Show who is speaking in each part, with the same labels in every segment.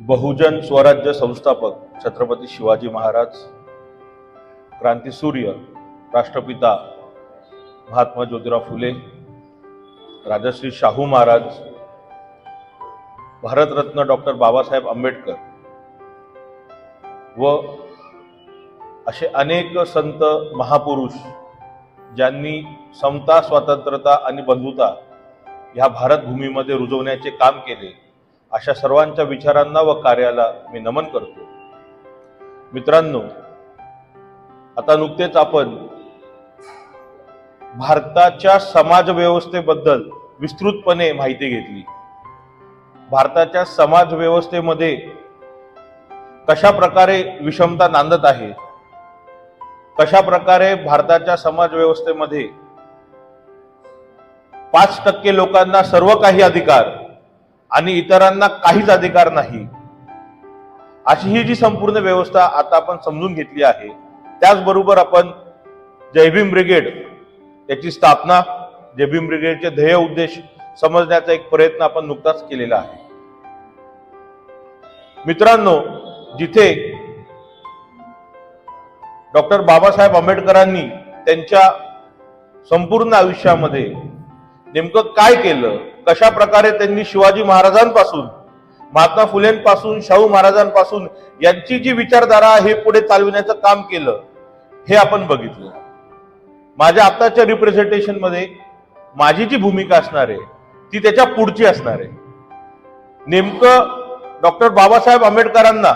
Speaker 1: बहुजन स्वराज्य संस्थापक छत्रपती शिवाजी महाराज क्रांतीसूर्य राष्ट्रपिता महात्मा ज्योतिराव फुले राजश्री शाहू महाराज भारतरत्न डॉक्टर बाबासाहेब आंबेडकर व असे अनेक संत महापुरुष ज्यांनी समता स्वातंत्र्यता आणि बंधुता ह्या भारतभूमीमध्ये रुजवण्याचे काम केले. अशा सर्वांच्या विचारांना व कार्याला मी नमन करतो. मित्रांनो आता नुकतेच आपण भारताच्या समाज व्यवस्थेबद्दल विस्तृतपणे माहिती घेतली. भारताच्या समाज व्यवस्थेमध्ये कशा प्रकारे विषमता नांदत आहे? कशा प्रकारे भारताच्या समाज व्यवस्थेमध्ये पाच टक्के लोकांना सर्व काही अधिकार आणि इतरांना काहीच अधिकार नाही. अशी ही जी संपूर्ण व्यवस्था आता आपण समजून घेतली आहे त्याचबरोबर आपण जयभीम ब्रिगेड याची स्थापना जयभीम ब्रिगेडचे ध्येय उद्देश समजण्याचा एक प्रयत्न आपण नुकताच केलेला आहे. मित्रांनो जिथे डॉक्टर बाबासाहेब आंबेडकरांनी त्यांच्या संपूर्ण आयुष्यामध्ये नेमकं काय केलं कशा प्रकारे त्यांनी शिवाजी महाराजांपासून महात्मा फुलेंपासून शाहू महाराजांपासून यांची जी विचारधारा हे पुढे चालविण्याचं काम केलं हे आपण बघितलं. माझ्या आत्ताच्या रिप्रेझेंटेशनमध्ये माझी जी भूमिका असणार आहे ती त्याच्या पुढची असणार आहे. नेमकं डॉक्टर बाबासाहेब आंबेडकरांना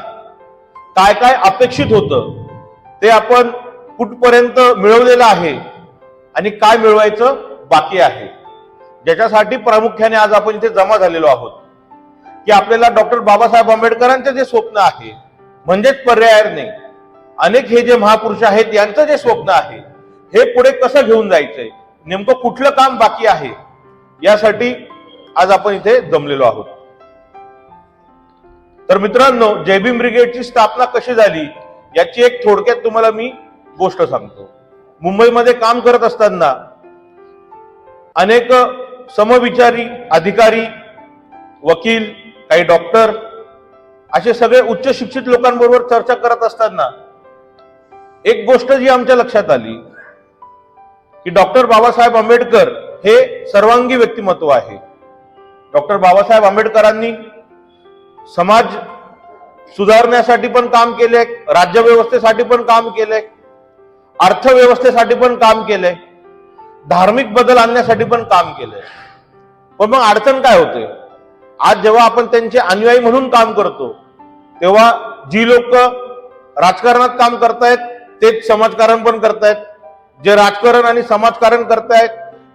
Speaker 1: काय काय अपेक्षित होतं ते आपण कुठपर्यंत मिळवलेलं आहे आणि काय मिळवायचं बाकी आहे. ज्याच्यासाठी प्रामुख्याने आज आपण इथे जमा झालेलो आहोत की आपल्याला डॉक्टर बाबासाहेब आंबेडकरांचे जे स्वप्न आहे म्हणजेच पर्याय नाही अनेक हे जे महापुरुष आहेत यांचं जे स्वप्न आहे हे पुढे कसं घेऊन जायचंय नेमकं कुठलं काम बाकी आहे यासाठी आज आपण इथे जमलेलो आहोत. तर मित्रांनो जयभीम ब्रिगेडची स्थापना कशी झाली याची एक थोडक्यात तुम्हाला मी गोष्ट सांगतो. मुंबईमध्ये काम करत असताना अनेक समविचारी अधिकारी वकील काही डॉक्टर असे सगळे उच्च शिक्षित लोकांबरोबर चर्चा करत असताना एक गोष्ट जी आमच्या लक्षात आली की डॉक्टर बाबासाहेब आंबेडकर हे सर्वांगी व्यक्तिमत्व आहे. डॉक्टर बाबासाहेब आंबेडकरांनी समाज सुधारण्यासाठी पण काम केले राज्यव्यवस्थेसाठी पण काम केलंय अर्थव्यवस्थेसाठी पण काम केलंय धार्मिक बदल आणण्यासाठी पण काम केलंय. पण मग अडचण काय होते? आज जेव्हा आपण त्यांचे अनुयायी म्हणून काम करतो तेव्हा जी लोक राजकारणात काम करतायत तेच समाजकारण पण करतायत. जे राजकारण आणि समाजकारण करतायत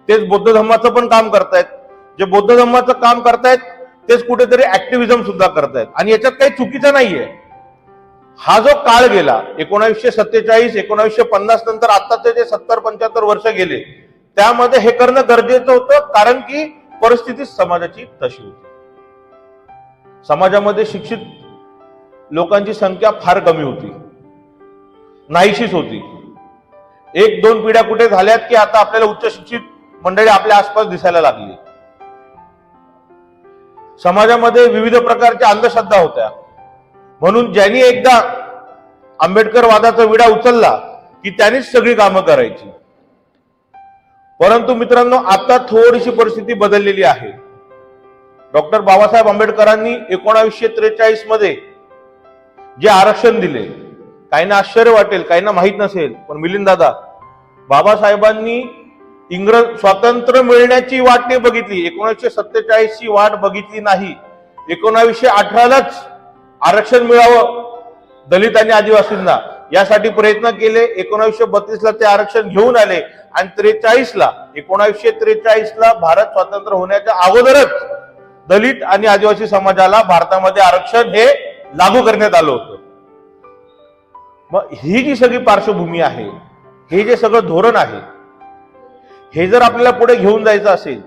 Speaker 1: तेच बौद्ध धर्माचं पण काम करतायत. जे बौद्ध धर्माचं काम करतायत तेच कुठेतरी ऍक्टिव्हिजम सुद्धा करतायत. आणि याच्यात काही चुकीचं नाहीये. हा जो काळ गेला एकोणावीसशे सत्तेचाळीस एकोणावीसशे पन्नास नंतर आताचे जे सत्तर पंच्याहत्तर वर्ष गेले त्यामध्ये हे करणं गरजेचं होतं कारण की परिस्थिती समाजाची तशी होती. समाजामध्ये शिक्षित लोकांची संख्या फार कमी होती. नाहीशीच होती. एक दोन पिढ्या कुठे झाल्यात की आता आपल्याला उच्च शिक्षित मंडळी आपल्या आसपास दिसायला लागली. समाजामध्ये विविध प्रकारच्या अंधश्रद्धा होत्या. म्हणून ज्यांनी एकदा आंबेडकर वादाचा विडा उचलला की त्यांनीच सगळी कामं करायची. परंतु मित्रांनो आता थोडीशी परिस्थिती बदललेली आहे. डॉक्टर बाबासाहेब आंबेडकरांनी एकोणावीसशे त्रेचाळीसमध्ये जे आरक्षण दिले काहींना आश्चर्य वाटेल काहींना माहीत नसेल पण मिलिंद दादा बाबासाहेबांनी इंग्रज स्वातंत्र्य मिळण्याची वाट नाही बघितली एकोणीसशे सत्तेचाळीस ची वाट बघितली नाही. एकोणावीसशे अठरालाच आरक्षण मिळावं दलित आणि आदिवासींना. यासाठी प्रयत्न केले एकोणावीसशे बत्तीस ला ते आरक्षण घेऊन आले आणि त्रेचाळीस ला एकोणावीसशे त्रेचाळीस ला भारत स्वातंत्र्य होण्याच्या अगोदरच दलित आणि आदिवासी समाजाला भारतामध्ये आरक्षण हे लागू करण्यात आलं होतं. मग ही जी सगळी पार्श्वभूमी आहे हे जे सगळं धोरण आहे हे जर आपल्याला पुढे घेऊन जायचं असेल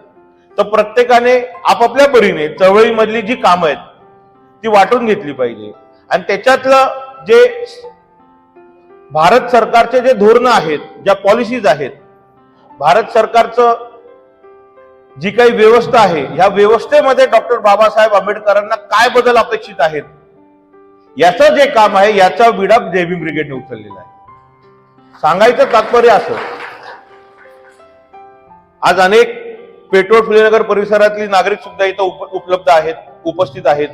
Speaker 1: तर प्रत्येकाने आपापल्या परीने चळवळीमधली जी कामं आहेत ती वाटून घेतली पाहिजे. आणि त्याच्यातलं जे भारत सरकारचे जे धोरणं आहेत ज्या पॉलिसीज आहेत भारत सरकारचं जी काही व्यवस्था आहे ह्या व्यवस्थेमध्ये डॉक्टर बाबासाहेब आंबेडकरांना काय बदल अपेक्षित आहेत? याचं जे काम आहे याचा विडा जेबी ब्रिगेडने उचललेला आहे. सांगायचं तात्पर्य असं आज अनेक पेट्रोल फुलेनगर परिसरातली नागरिक सुद्धा इथं उप- उपलब्ध आहेत उपस्थित आहेत.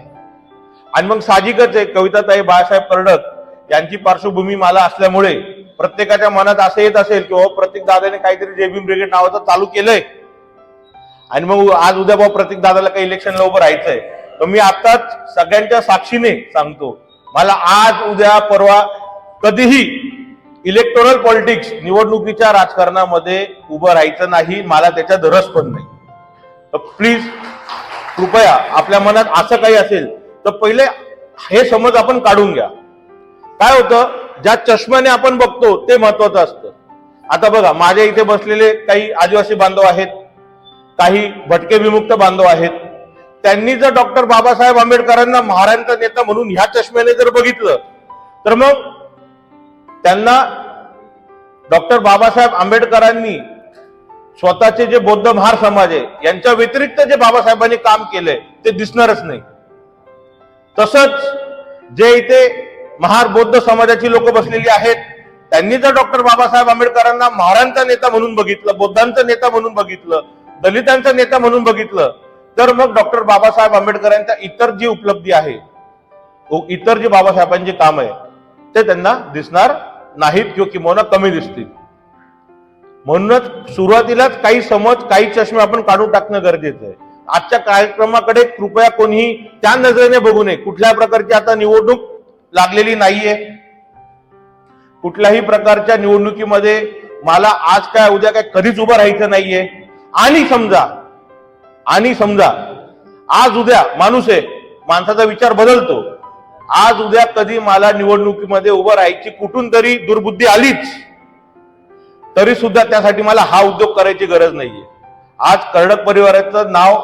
Speaker 1: आणि मग साहजिकच आहे कविताताई बाळासाहेब कर्डक यांची पार्श्वभूमी मला असल्यामुळे प्रत्येकाच्या मनात असं येत असेल की हो प्रत्येक दादाने काहीतरी जेबी ब्रिगेड नावाचं चालू केलंय. आणि मग आज उद्या भाऊ प्रत्येक दादाला काही इलेक्शनला उभं राहायचंय. तर मी आताच सगळ्यांच्या साक्षीने सांगतो मला आज उद्या परवा कधीही इलेक्टोरल पॉलिटिक्स निवडणुकीच्या राजकारणामध्ये उभं राहायचं नाही मला त्याच्यात रस पण नाही. तर प्लीज कृपया आपल्या मनात असं काही असेल तर पहिले हे समज आपण काढून घ्या. काय होतं? ज्या चष्म्याने आपण बघतो ते महत्वाचं असतं. आता बघा माझ्या इथे बसलेले काही आदिवासी बांधव आहेत काही भटके विमुक्त बांधव आहेत. त्यांनी जर डॉक्टर बाबासाहेब आंबेडकरांना महाराजांचा नेता म्हणून ह्या चष्म्याने जर बघितलं तर मग त्यांना डॉक्टर बाबासाहेब आंबेडकरांनी स्वतःचे जे बौद्ध महार समाज आहे यांच्या व्यतिरिक्त जे बाबासाहेबांनी काम केलंय ते दिसणारच नाही. तसंच जे इथे महार बौद्ध समाजाची लोक बसलेली आहेत. त्यांनी जर डॉक्टर बाबासाहेब आंबेडकरांना महारांचा नेता म्हणून बघितलं बौद्धांचा नेता म्हणून बघितलं दलितांचा नेता म्हणून बघितलं तर मग डॉक्टर बाबासाहेब आंबेडकरांच्या इतर जी उपलब्धी आहे इतर जे बाबासाहेबांचे काम आहे ते त्यांना दिसणार नाहीत किंवा किंवा कमी दिसतील. म्हणूनच सुरुवातीलाच काही समज काही चष्मे आपण काढून टाकणं गरजेचं आहे. आजच्या कार्यक्रमाकडे कृपया कोणीही त्या नजरेने बघू नये. कुठल्या प्रकारची आता निवडणूक लागलेली नाहीये. कुठल्याही प्रकारच्या निवडणुकीमध्ये मला आज काय उद्या काय कधीच उभं राहायचं नाहीये. आणि समजा आणि समजा आज उद्या माणूस आहे माणसाचा विचार बदलतो. आज उद्या कधी मला निवडणुकीमध्ये उभं राहायची कुठून तरी दुर्बुद्धी आलीच. तरी सुद्धा त्यासाठी मला हा उद्योग करायची गरज नाहीये. आज कर्डक परिवाराचं नाव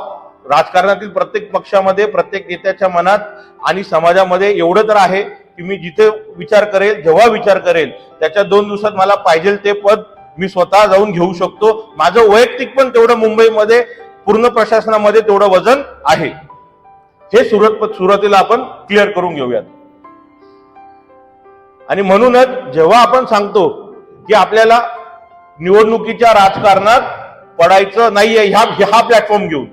Speaker 1: राजकारणातील प्रत्येक पक्षामध्ये प्रत्येक नेत्याच्या मनात आणि समाजामध्ये एवढं तर आहे की मी जिथे विचार करेल जेव्हा विचार करेल त्याच्या दोन दिवसात मला पाहिजे ते पद मी स्वतः जाऊन घेऊ शकतो. माझं वैयक्तिक पण तेवढं मुंबईमध्ये पूर्ण प्रशासनामध्ये तेवढं वजन आहे. हे सुरत सुरुवातीला आपण क्लिअर करून घेऊयात. आणि म्हणूनच जेव्हा आपण सांगतो की आपल्याला निवडणुकीच्या राजकारणात पडायचं नाहीये ह्या हा प्लॅटफॉर्म घेऊन.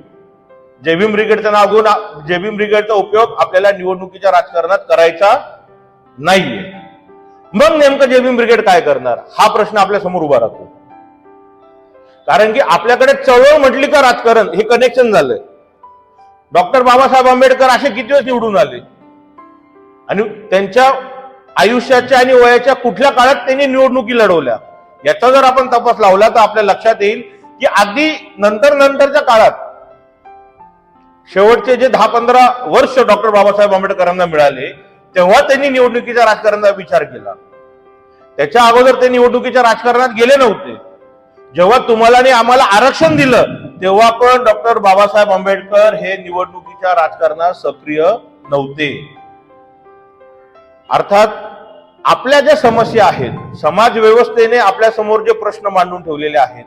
Speaker 1: जेबीम ब्रिगेडचं नाव घेऊन जेबीम ब्रिगेडचा उपयोग आपल्याला निवडणुकीच्या राजकारणात करायचा नाहीये. मग नेमकं जेबी ब्रिगेड काय करणार? हा प्रश्न आपल्यासमोर उभा राहतो. कारण की आपल्याकडे चळवळ म्हटली का राजकारण हे कनेक्शन झालंय. डॉक्टर बाबासाहेब आंबेडकर असे किती वेळ निवडून आले? आणि त्यांच्या आयुष्याच्या आणि वयाच्या कुठल्या काळात त्यांनी निवडणुकी लढवल्या? याचा जर आपण तपास लावला तर आपल्या लक्षात येईल की अगदी नंतर नंतरच्या काळात शेवटचे जे दहा पंधरा वर्ष डॉक्टर बाबासाहेब आंबेडकरांना मिळाले तेव्हा त्यांनी निवडणुकीच्या राजकारणाचा विचार केला. त्याच्या अगोदर ते निवडणुकीच्या राजकारणात गेले नव्हते. जेव्हा तुम्हाला आणि आम्हाला आरक्षण दिलं तेव्हा पण डॉक्टर बाबासाहेब आंबेडकर हे निवडणुकीच्या राजकारणात सक्रिय नव्हते. अर्थात आपल्या ज्या समस्या आहेत समाज व्यवस्थेने आपल्यासमोर जे प्रश्न मांडून ठेवलेले आहेत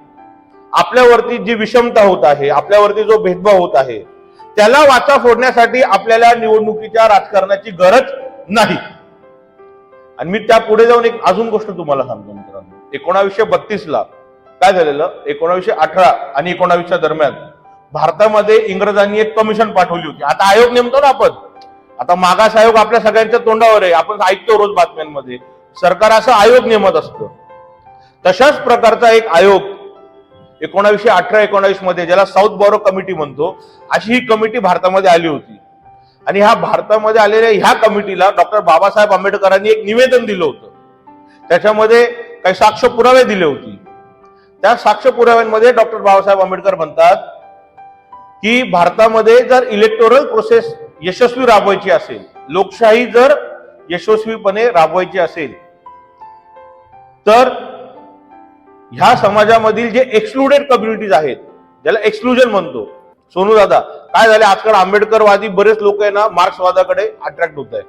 Speaker 1: आपल्यावरती जी विषमता होत आहे आपल्यावरती जो भेदभाव होत आहे त्याला वाचा फोडण्यासाठी आपल्याला निवडणुकीच्या राजकारणाची गरज नाही. आणि मी त्या पुढे जाऊन एक अजून गोष्ट तुम्हाला सांगतो मित्रांनो. एकोणावीसशे बत्तीस ला काय झालेलं? एकोणावीसशे अठरा आणि एकोणावीसच्या दरम्यान भारतामध्ये इंग्रजांनी एक कमिशन पाठवली होती. आता आयोग नेमतो ना आपण. आता मागास आयोग आपल्या सगळ्यांच्या तोंडावर आहे. आपण ऐकतो रोज बातम्यांमध्ये. सरकार असं आयोग नेमत असतं. तशाच प्रकारचा एक आयोग एकोणावीसशे अठरा एकोणावीसमध्ये ज्याला साऊथ बॉरो कमिटी म्हणतो अशी ही कमिटी भारतामध्ये आली होती. आणि ह्या भारतामध्ये आलेल्या ह्या कमिटीला डॉक्टर बाबासाहेब आंबेडकरांनी एक निवेदन दिलं होतं. त्याच्यामध्ये काही साक्ष पुरावे दिले होते. त्या साक्ष पुराव्यांमध्ये डॉक्टर बाबासाहेब आंबेडकर म्हणतात की भारतामध्ये जर इलेक्टोरल प्रोसेस यशस्वी राबवायची असेल लोकशाही जर यशस्वीपणे राबवायची असेल तर ह्या समाजामधील जे एक्सक्लुडेड कम्युनिटीज आहेत ज्याला एक्सक्लुजन म्हणतो सोनू दादा काय झाले? आजकाल आंबेडकरवादी बरेच लोक आहे ना मार्क्सवादाकडे अट्रॅक्ट होत आहे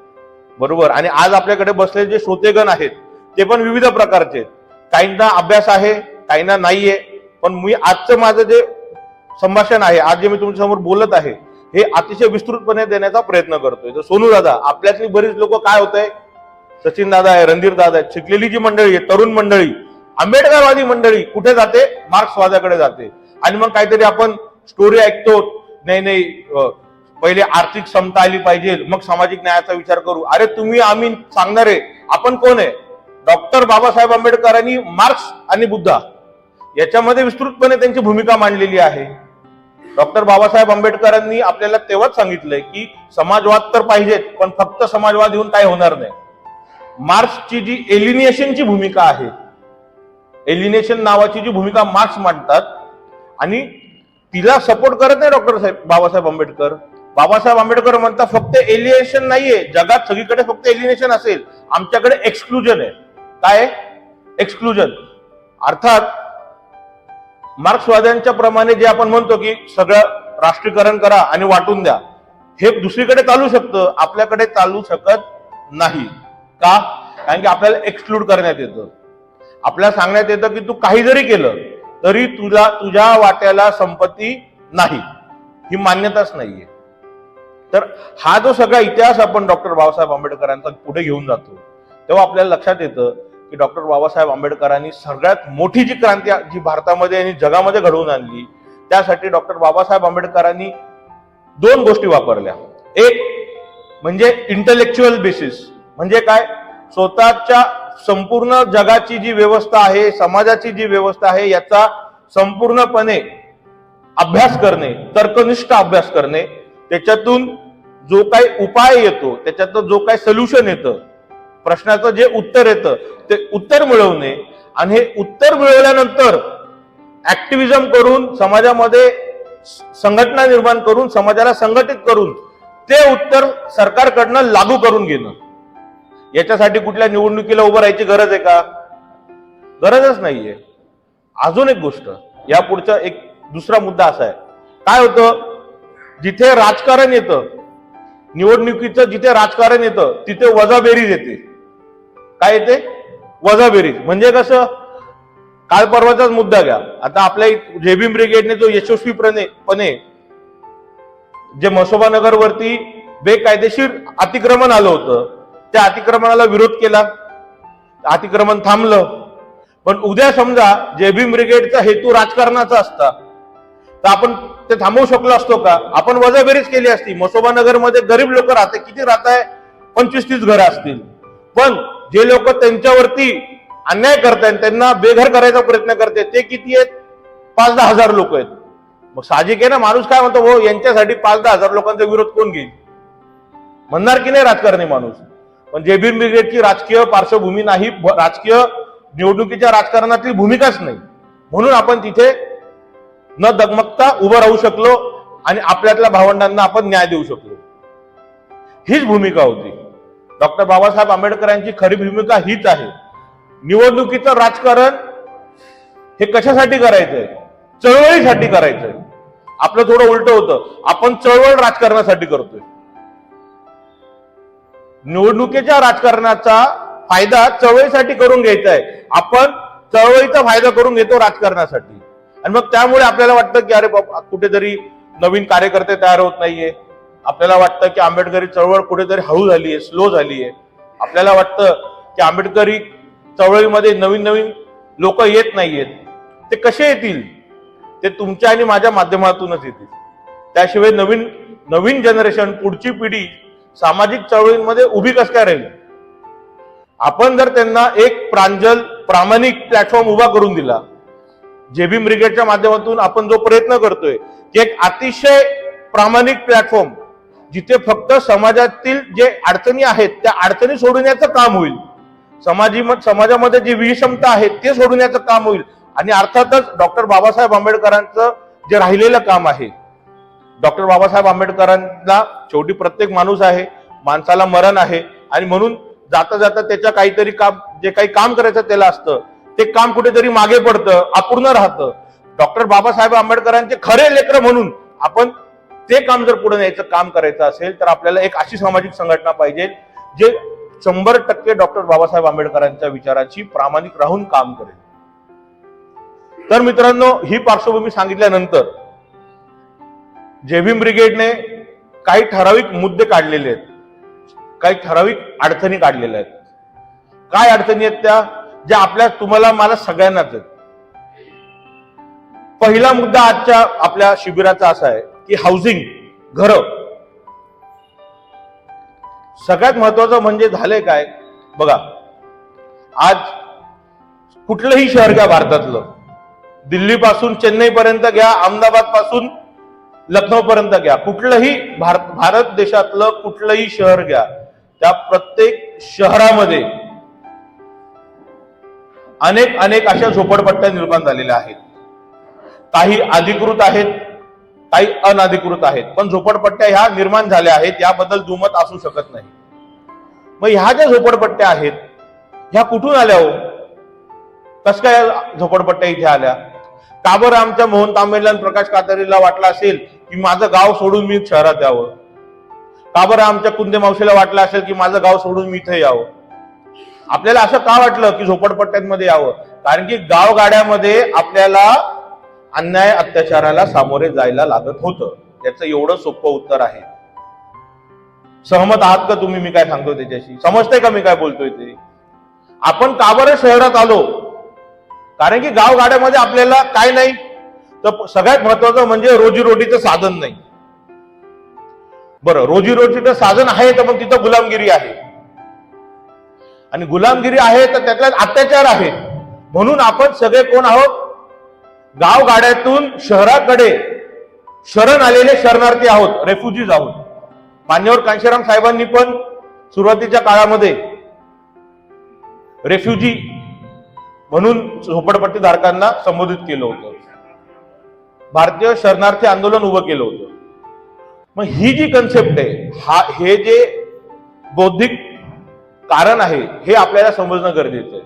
Speaker 1: बरोबर? आणि आज आपल्याकडे बसलेले जे श्रोतेगण आहेत ते पण विविध प्रकारचे आहेत. काहींना अभ्यास आहे काहींना नाहीये. पण मी आजचं माझं जे संभाषण आहे आज जे मी तुमच्यासमोर बोलत आहे हे अतिशय विस्तृतपणे देण्याचा प्रयत्न करतोय. तर सोनू दादा आपल्यातली बरीच लोक काय होत आहे सचिन दादा आहे रणधीर दादा आहे शिकलेली जी मंडळी आहे तरुण मंडळी आंबेडकरवादी मंडळी कुठे जाते? मार्क्सवादाकडे जाते. आणि मग काहीतरी आपण स्टोरी ऐकतो. नाही नाही पहिले आर्थिक समता आली पाहिजे. मग सामाजिक न्यायाचा विचार करू. अरे तुम्ही आम्ही सांगणार. आहे आपण कोण आहे? डॉक्टर बाबासाहेब आंबेडकरांनी मार्क्स आणि बुद्धा याच्यामध्ये विस्तृतपणे त्यांची भूमिका मांडलेली आहे. डॉक्टर बाबासाहेब आंबेडकरांनी आपल्याला तेव्हाच सांगितलंय की समाजवाद तर पाहिजेत पण फक्त समाजवाद येऊन काय होणार नाही. मार्क्सची जी एलिनिएशनची भूमिका आहे एलिनेशन नावाची जी भूमिका मार्क्स मांडतात आणि तिला सपोर्ट करत नाही डॉक्टर साहेब बाबासाहेब आंबेडकर. बाबासाहेब आंबेडकर म्हणतात फक्त एलिएशन नाहीये. जगात सगळीकडे फक्त एलिनेशन असेल. आमच्याकडे एक्सक्लुजन आहे. काय एक्सक्लुजन अर्थात मार्क्सवाद्यांच्या प्रमाणे जे आपण म्हणतो की सगळं राष्ट्रीयकरण करा आणि वाटून द्या हे दुसरीकडे चालू शकतं. आपल्याकडे चालू शकत नाही. का? कारण की आपल्याला एक्सक्लूड करण्यात येतं. आपल्याला सांगण्यात येतं की तू काही जरी केलं. तरी तुला तुझ्या वाट्याला संपत्ती नाही. ही मान्यताच नाहीये. तर हा जो सगळा इतिहास आपण डॉक्टर बाबासाहेब आंबेडकरांचा पुढे घेऊन जातो तेव्हा आपल्याला लक्षात येतं की डॉक्टर बाबासाहेब आंबेडकरांनी सगळ्यात मोठी जी क्रांती जी भारतामध्ये आणि जगामध्ये घडवून आणली त्यासाठी डॉक्टर बाबासाहेब आंबेडकरांनी दोन गोष्टी वापरल्या. एक म्हणजे इंटलेक्च्युअल बेसिस म्हणजे काय? स्वतःच्या संपूर्ण जगाची जी व्यवस्था आहे समाजाची जी व्यवस्था आहे याचा संपूर्णपणे अभ्यास करणे तर्कनिष्ठ अभ्यास करणे त्याच्यातून जो काही उपाय येतो त्याच्यातून जो काही सोल्युशन येतं प्रश्नाचं जे उत्तर येतं ते उत्तर मिळवणे आणि हे उत्तर मिळवल्यानंतर ऍक्टिव्हिजम करून समाजामध्ये संघटना निर्माण करून समाजाला संघटित करून ते उत्तर सरकारकडनं लागू करून घेणं. याच्यासाठी कुठल्या निवडणुकीला उभं राहायची गरज आहे का? गरजच नाहीये. अजून एक गोष्ट या पुढचा एक दुसरा मुद्दा असा आहे. काय होतं? जिथे राजकारण येतं निवडणुकीचं जिथे राजकारण येतं तिथे वजाबेरीज येते. काय येते? वजाबेरीज म्हणजे कसं? काल परवाचाच मुद्दा घ्या. आता आपल्या जेबीम ब्रिगेडने जो यशस्वीपणे पणे जे मसोबानगरवरती बेकायदेशीर अतिक्रमण आलं होतं त्या अतिक्रमणाला विरोध केला. अतिक्रमण थांबलं. पण उद्या समजा जेबीम ब्रिगेडचा हेतू राजकारणाचा असता तर आपण ते थांबवू शकलो असतो का? आपण वजाबेरीज केली असती. मसोबा नगरमध्ये गरीब लोक राहते. किती राहत आहे पंचवीस तीस घरं असतील. पण जे लोक त्यांच्यावरती अन्याय करतायत त्यांना बेघर करायचा प्रयत्न करते ते किती आहेत? पाच दहा हजार लोक आहेत. मग साहजिक आहे ना? माणूस काय म्हणतो हो यांच्यासाठी पाच दहा हजार लोकांचा विरोध कोण घेईल? म्हणणार की नाही राजकारणी माणूस? पण जेबीर ब्रिगेडची राजकीय पार्श्वभूमी नाही राजकीय निवडणुकीच्या राजकारणातली भूमिकाच नाही. म्हणून आपण तिथे न दगमगता उभं राहू शकलो आणि आपल्यातल्या भावंडांना आपण न्याय देऊ शकलो. हीच भूमिका होती. डॉक्टर बाबासाहेब आंबेडकरांची खरी भूमिका हीच आहे. निवडणुकीचं राजकारण हे कशासाठी करायचंय? चळवळीसाठी करायचंय. आपलं थोडं उलट होतं. आपण चळवळ राजकारणासाठी करतोय. निवडणुकीच्या राजकारणाचा फायदा चळवळीसाठी करून घ्यायचा आहे आपण चळवळीचा फायदा करून घेतो राजकारणासाठी. आणि मग त्यामुळे आपल्याला वाटतं की अरे बाबा कुठेतरी नवीन कार्यकर्ते तयार होत नाहीये. आपल्याला वाटतं की आंबेडकरी चळवळ कुठेतरी हळू झाली आहे स्लो झाली आहे आपल्याला वाटतं की आंबेडकरी चळवळीमध्ये नवीन नवीन लोक येत नाहीयेत. ते कसे येतील? ते तुमच्या आणि माझ्या माध्यमातूनच येतील. त्याशिवाय नवीन नवीन जनरेशन पुढची पिढी सामाजिक चळवळींमध्ये उभी कस काय राहील? आपण जर त्यांना एक प्रांजल प्रामाणिक प्लॅटफॉर्म उभा करून दिला जेबी ब्रिगेडच्या माध्यमातून आपण जो प्रयत्न करतोय की एक अतिशय प्रामाणिक प्लॅटफॉर्म जिथे फक्त समाजातील जे अडचणी आहेत त्या अडचणी सोडवण्याचं काम होईल. समाजी समाजामध्ये जी विषमता आहे ते सोडवण्याचं काम होईल. आणि अर्थातच डॉक्टर बाबासाहेब आंबेडकरांचं जे राहिलेलं काम आहे डॉक्टर बाबासाहेब आंबेडकरांना शेवटी प्रत्येक माणूस आहे माणसाला मरण आहे आणि म्हणून जाता जाता त्याच्या काहीतरी काम जे काही काम करायचं त्याला असतं ते काम कुठेतरी मागे पडतं अपूर्ण राहतं. डॉक्टर बाबासाहेब आंबेडकरांचे खरे लेकर म्हणून आपण ते काम जर पुढे न्यायचं काम करायचं असेल तर आपल्याला एक अशी सामाजिक संघटना पाहिजे जे शंभर टक्के डॉक्टर बाबासाहेब आंबेडकरांच्या विचाराची प्रामाणिक राहून काम करेल. तर मित्रांनो ही पार्श्वभूमी सांगितल्यानंतर जेबीम ब्रिगेडने काही ठराविक मुद्दे काढलेले आहेत काही ठराविक अडचणी काढलेल्या आहेत. काय अडचणी आहेत त्या? ज्या आपल्या तुम्हाला मला सगळ्यांनाच आहेत. पहिला मुद्दा आजच्या आपल्या शिबिराचा असा आहे की हाऊसिंग घर. सगळ्यात महत्वाचं म्हणजे झालंय काय? बघा आज कुठलंही शहर घ्या भारतातलं. दिल्ली पासून घ्या अहमदाबादपासून लखनौपर्यंत घ्या. कुठलंही भारत भारत देशातलं कुठलंही शहर घ्या. त्या प्रत्येक शहरामध्ये अनेक अनेक अशा झोपडपट्ट्या निर्माण झालेल्या आहेत. काही अधिकृत आहेत काही अनधिकृत आहेत. पण झोपडपट्ट्या ह्या निर्माण झाल्या आहेत याबद्दल दुमत असू शकत नाही. मग ह्या ज्या झोपडपट्ट्या आहेत ह्या कुठून आल्या हो? कस काय झोपडपट्ट्या इथे आल्या? का बरं आमच्या मोहन तांबेला आणि प्रकाश कातारीला वाटलं असेल की माझं गाव सोडून मी शहरात यावं? का बरं आमच्या कुंदे मावशीला वाटलं असेल की माझं गाव सोडून मी इथे यावं? आपल्याला असं का वाटलं की झोपडपट्ट्यांमध्ये यावं? कारण की गावगाड्यामध्ये आपल्याला अन्याय अत्याचाराला सामोरे जायला लागत होतं. याचं एवढं सोपं उत्तर आहे. सहमत आहात का तुम्ही? मी काय सांगतो त्याच्याशी? समजतंय का मी काय बोलतोय ते? आपण का बरं शहरात आलो? कारण की गावगाड्यामध्ये आपल्याला काय नाही तर सगळ्यात महत्वाचं म्हणजे रोजीरोटीचं साधन नाही. बरं रोजीरोटीचं साधन आहे तर मग तिथं गुलामगिरी आहे. आणि गुलामगिरी आहे तर त्यातल्यात अत्याचार आहे. म्हणून आपण सगळे कोण आहोत? गावगाड्यातून शहराकडे शरण आलेले शरणार्थी आहोत रेफ्युजीज आहोत. मान्यवर कांशीराम साहेबांनी पण सुरुवातीच्या काळामध्ये रेफ्युजी म्हणून झोपडपट्टी धारकांना संबोधित केलं होतं. भारतीय शरणार्थी आंदोलन उभं केलं होतं. मग ही जी कन्सेप्ट आहे हा हे जे बौद्धिक कारण आहे हे आपल्याला समजणं गरजेचं आहे.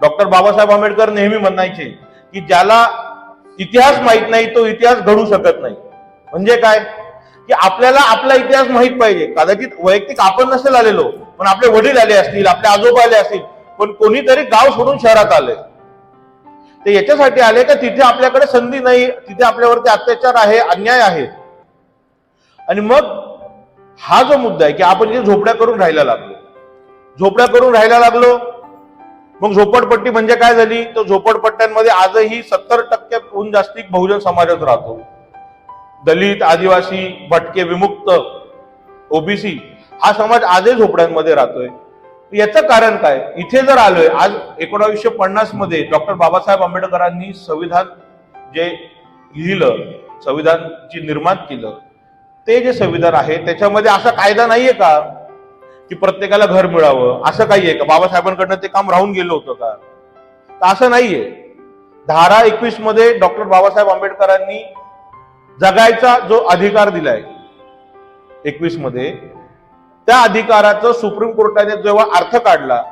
Speaker 1: डॉक्टर बाबासाहेब आंबेडकर नेहमी म्हणायचे की ज्याला इतिहास माहीत नाही तो इतिहास घडू शकत नाही. म्हणजे काय? की आपल्याला आपला इतिहास माहीत पाहिजे. कदाचित वैयक्तिक आपण नसेल आलेलो पण आपले वडील आले असतील आपले आजोबा आले असतील पण कोणीतरी गाव सोडून शहरात आले. ते याच्यासाठी आले का तिथे आपल्याकडे संधी नाही तिथे आपल्यावरती अत्याचार आहे अन्याय आहे. आणि मग हा जो मुद्दा आहे की आपण जे झोपड्या करून राहायला लागलो. झोपड्या करून राहायला लागलो. मग झोपडपट्टी म्हणजे काय झाली? तर झोपडपट्ट्यांमध्ये आजही सत्तर टक्क्याहून जास्ती बहुजन समाजात राहतो. दलित आदिवासी भटके विमुक्त ओबीसी हा समाज आजही झोपड्यांमध्ये राहतोय. याचं कारण काय? इथे जर आलोय आज एकोणावीसशे पन्नासमध्ये डॉक्टर बाबासाहेब आंबेडकरांनी संविधान जे लिहिलं संविधानची निर्माण केलं ते जे संविधान आहे त्याच्यामध्ये असा कायदा नाहीये का? की प्रत्येकाला घर मिळावं असं काही आहे का? बाबासाहेबांकडनं ते काम राहून गेलं होतं का? तर असं नाहीये. धारा एकवीसमध्ये डॉक्टर बाबासाहेब आंबेडकरांनी जगायचा जो अधिकार दिलाय एकवीसमध्ये त्या अधिकाराचं सुप्रीम कोर्टाने जेव्हा अर्थ काढला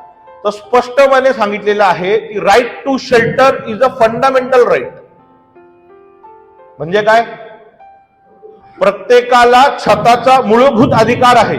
Speaker 1: तर स्पष्टपणे सांगितलेलं आहे की right to shelter is a fundamental right म्हणजे काय? प्रत्येकाला छताचा मूलभूत अधिकार आहे.